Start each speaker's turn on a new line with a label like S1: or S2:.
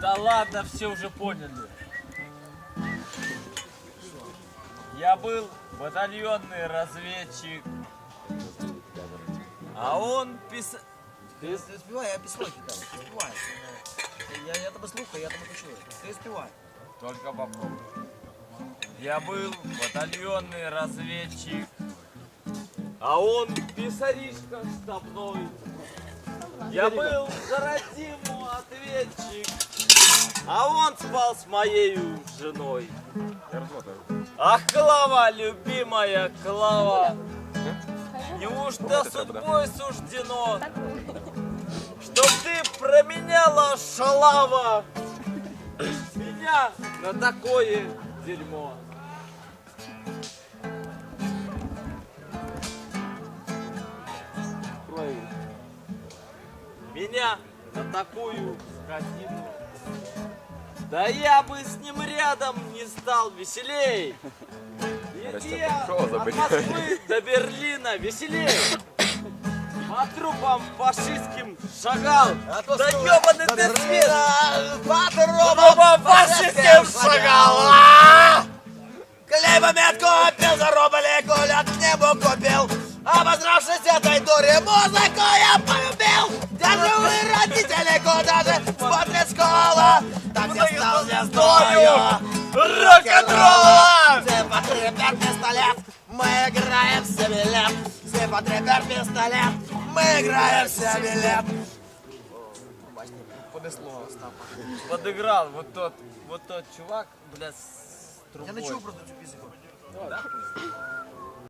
S1: Да ладно, все уже поняли. Я был батальонный разведчик, а он писал...
S2: Ти співай, я пісню кидав. Ти співай. Я, я тебе слухаю, я тебе почую. Ти співай.
S1: Только попробуй. Я был батальонный разведчик, а он писаришка штабной. Я был Заратиму ответчик, а он спал с моей женой. Ах, Клава, любимая Клава, неужто судьбой суждено, чтоб ты променяла шалава меня на такое дерьмо? Меня на такую скотину. Да я бы с ним рядом не стал веселей. Я от Москвы до Берлина веселей. По трупам фашистским шагал. Да ебаный ты свет! По трупам фашистским шагал! А!
S2: Хлебометку купил, заробили кулят этой дуре, музыку я полюбил. Даже вы, родители, куда же смотрят школа? Там, где стал звездою
S1: Рок-н-ролла!
S2: Зипотребер пистолет, мы играем в билет. Зипотребер пистолет, мы играем в билет. Понесло, Остапа.
S1: Подыграл вот тот, вот тот чувак, блядь, с трубой.
S2: Я не чув про цю пісеньку.